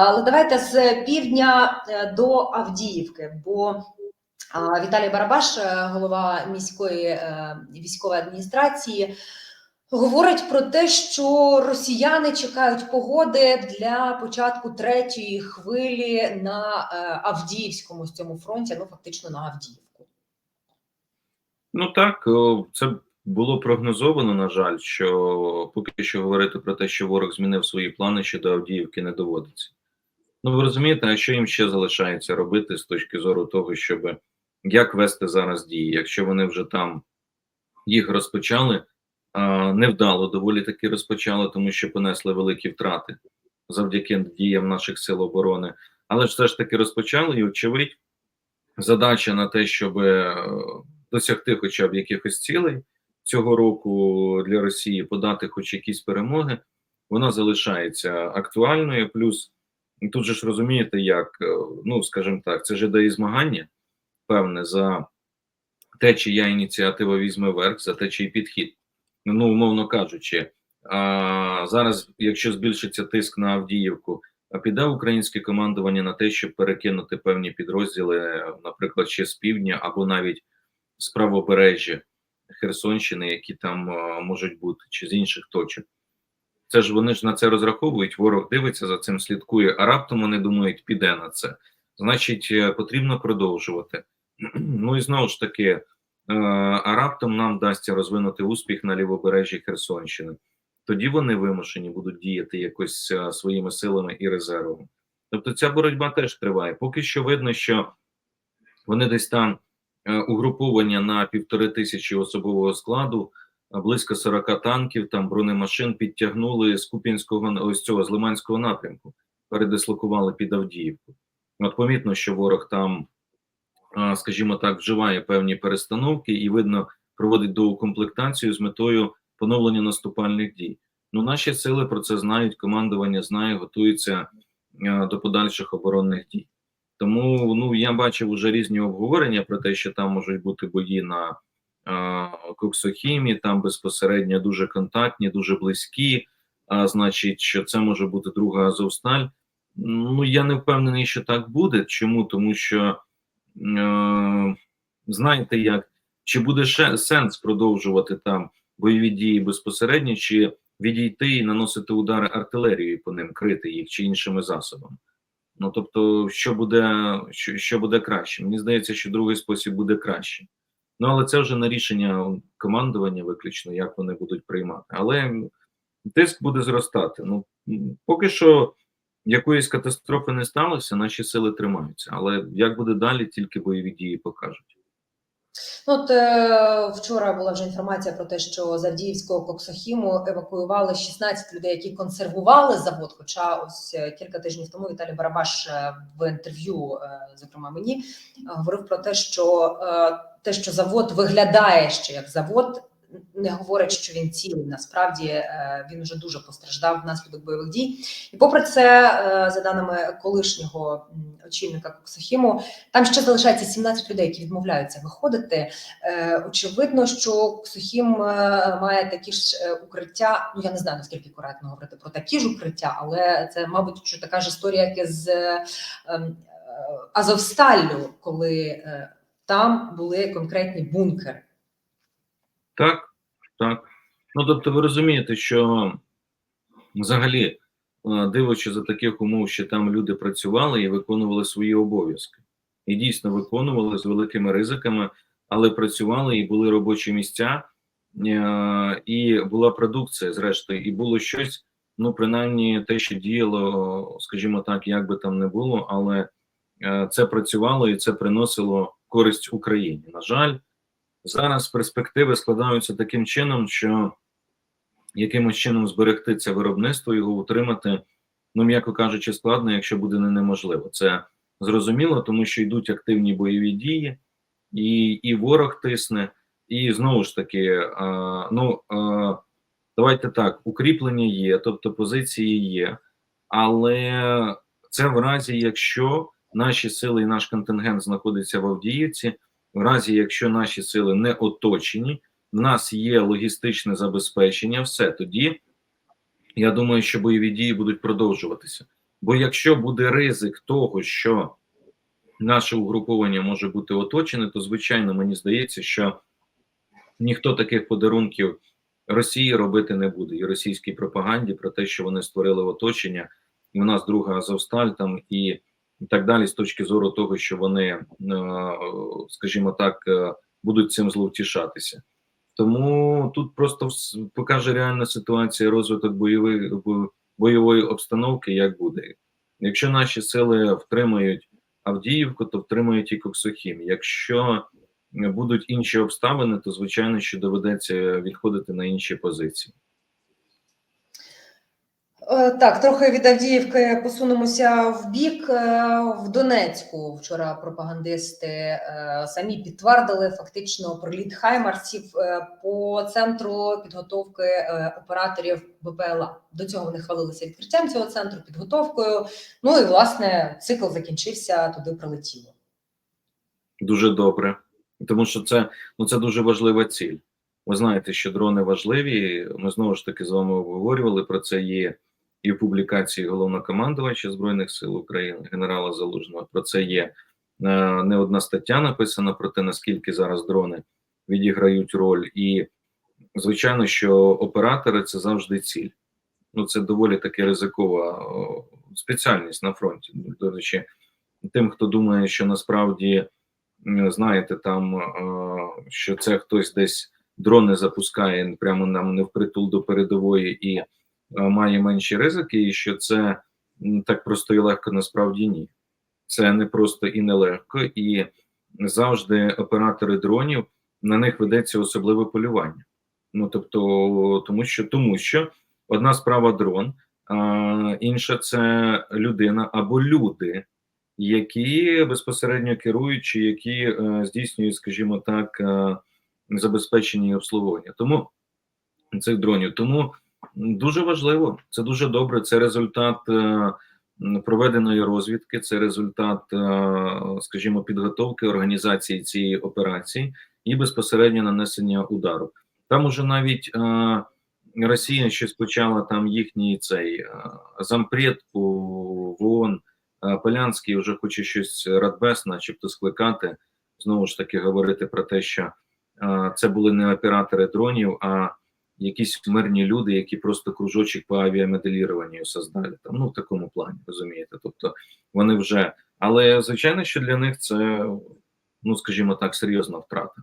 Але давайте з півдня е, до Авдіївки, бо Віталій Барабаш, е, голова міської е, військової адміністрації, говорить про те, що росіяни чекають погоди для початку третьої хвилі на Авдіївському з цьому фронті, ну фактично на Авдіївку. Ну так, це було прогнозовано, на жаль, що поки що говорити про те, що ворог змінив свої плани щодо Авдіївки, не доводиться. Ну ви розумієте, а що їм ще залишається робити з точки зору того, щоб як вести зараз дії, якщо вони вже там їх розпочали, а, невдало доволі таки розпочали, тому що понесли великі втрати завдяки діям наших сил оборони, але ж все ж таки розпочали, і очевидь, задача на те, щоб е, досягти хоча б якихось цілей цього року для Росії, подати хоч якісь перемоги, вона залишається актуальною. Плюс тут же ж розумієте, як е, ну скажімо так, це іде і змагання певне за те, чия ініціатива візьме верх, за те, чий підхід. Ну, умовно кажучи, а зараз, якщо збільшиться тиск на Авдіївку, а піде українське командування на те, щоб перекинути певні підрозділи, наприклад, ще з півдня або навіть з правобережжя Херсонщини, які там можуть бути, чи з інших точок. Це ж вони ж на це розраховують. Ворог дивиться за цим, слідкує, а раптом вони думають, піде на це. Значить, е, потрібно продовжувати. Ну і знову ж таки, е, а раптом нам вдасться розвинути успіх на лівобережжі Херсонщини. Тоді вони вимушені будуть діяти якось е, своїми силами і резервами. Тобто ця боротьба теж триває. Поки що видно, що вони десь там угруповання на півтори тисячі особового складу, близько 40 танків, там бронемашин підтягнули з Купінського ось цього з Лиманського напрямку, передислокували під Авдіївку. От помітно, що ворог там, скажімо так, вживає певні перестановки і видно проводить доукомплектацію з метою поновлення наступальних дій. Ну, наші сили про це знають, командування знає, готується до подальших оборонних дій. Тому ну я бачив уже різні обговорення про те, що там можуть бути бої на а, Коксохімі, там безпосередньо дуже контактні, дуже близькі. А значить, що це може бути друга Азовсталь. Ну я не впевнений, що так буде. Чому? Тому що е, знаєте, як чи буде ще сенс продовжувати там бойові дії безпосередньо, чи відійти і наносити удари артилерією по ним, крити їх чи іншими засобами? Ну тобто, що буде, що, що буде краще? Мені здається, що другий спосіб буде краще. Ну але це вже на рішення командування виключно, як вони будуть приймати. Але тиск буде зростати. Ну поки що якоїсь катастрофи не сталося, наші сили тримаються. Але як буде далі, тільки бойові дії покажуть. Ну, от е, вчора була вже інформація про те, що з Авдіївського Коксохіму евакуювали 16 людей, які консервували завод. Хоча ось е, кілька тижнів тому Віталій Барабаш е, в інтерв'ю, е, зокрема мені, говорив про те, що е, те, що завод виглядає ще як завод, не говорить, що він цілий. Насправді е, він вже дуже постраждав внаслідок бойових дій. І попри це, е, за даними колишнього очільника Коксохіму, там ще залишається 17 людей, які відмовляються виходити. Е, Очевидно, що Коксохім е, має такі ж укриття. Ну я не знаю наскільки коректно говорити про такі ж укриття, але це, мабуть, що така ж історія, як і з ем, Азовсталлю, коли там були конкретні бункери. Так, так. Ну тобто, ви розумієте, що взагалі, е, дивлячись за таких умов, що там люди працювали і виконували свої обов'язки, і дійсно виконували з великими ризиками, але працювали і були робочі місця, е, і була продукція, зрештою, і було щось, ну принаймні те, що діяло, скажімо так, як би там не було, але е, це працювало і це приносило користь Україні. На жаль. Зараз перспективи складаються таким чином, що якимось чином зберегти це виробництво, його утримати, ну м'яко кажучи, складно, якщо буде не неможливо. Це зрозуміло, тому що йдуть активні бойові дії, і і ворог тисне, і знову ж таки, а, ну а, давайте так, укріплення є, тобто позиції є, але це в разі, якщо наші сили і наш контингент знаходиться в Авдіївці в разі, якщо наші сили не оточені, в нас є логістичне забезпечення, все тоді я думаю, що бойові дії будуть продовжуватися. Бо якщо буде ризик того, що наше угруповання може бути оточене, то звичайно мені здається, що ніхто таких подарунків Росії робити не буде і російській пропаганді про те, що вони створили оточення, і у нас друга Азовсталь там і так далі, з точки зору того, що вони, е, скажімо так, е, будуть цим зловтішатися. Тому тут просто покаже реальна ситуація, розвиток бойових бойової обстановки, як буде. Якщо наші сили втримають Авдіївку, то втримають і Коксохім. Якщо будуть інші обставини, то звичайно, що доведеться відходити на інші позиції. Е, Так, трохи від Авдіївки посунемося в бік. Е, В Донецьку вчора пропагандисти е, самі підтвердили фактично приліт хаймарсів по центру підготовки операторів БПЛА. До цього вони хвалилися відкриттям цього центру, підготовкою. Ну і власне цикл закінчився, туди прилетіло. Дуже добре, тому що це ну це дуже важлива ціль. Ви знаєте, що дрони важливі. Ми знову ж таки з вами обговорювали про це. Є і в публікації головнокомандувача збройних сил України, генерала Залужного. Про це є е, не одна стаття написана про те, наскільки зараз дрони відіграють роль, і звичайно, що оператори це завжди ціль. Ну це доволі таки ризикова спеціальність на фронті. До речі, тим, хто думає, що насправді знаєте, там що це хтось десь дрони запускає прямо нам не впритул до передової і має менші ризики, і що це так просто і легко насправді ні. Це не просто і нелегко, і завжди оператори дронів на них ведеться особливе полювання. Ну тобто, тому що тому що одна справа дрон, а інша це людина або люди, які безпосередньо керують, чи які е, здійснюють, скажімо так, е, забезпечення і обслуговування. Тому цих дронів. Тому дуже важливо, це дуже добре. Це результат е, проведеної розвідки, це результат, е, скажімо, підготовки організації цієї операції і безпосередньо нанесення удару. Там уже навіть е, Росія щось почала там їхній цей зампред по в ООН е, Полянський вже хоче щось Радбес, начебто, скликати. Знову ж таки, говорити про те, що це були не оператори дронів, а якісь мирні люди, які просто кружочок по авіамоделіруванню создали. Там, ну, в такому плані, розумієте. Тобто вони вже. Але звичайно, що для них це, ну скажімо так, серйозна втрата.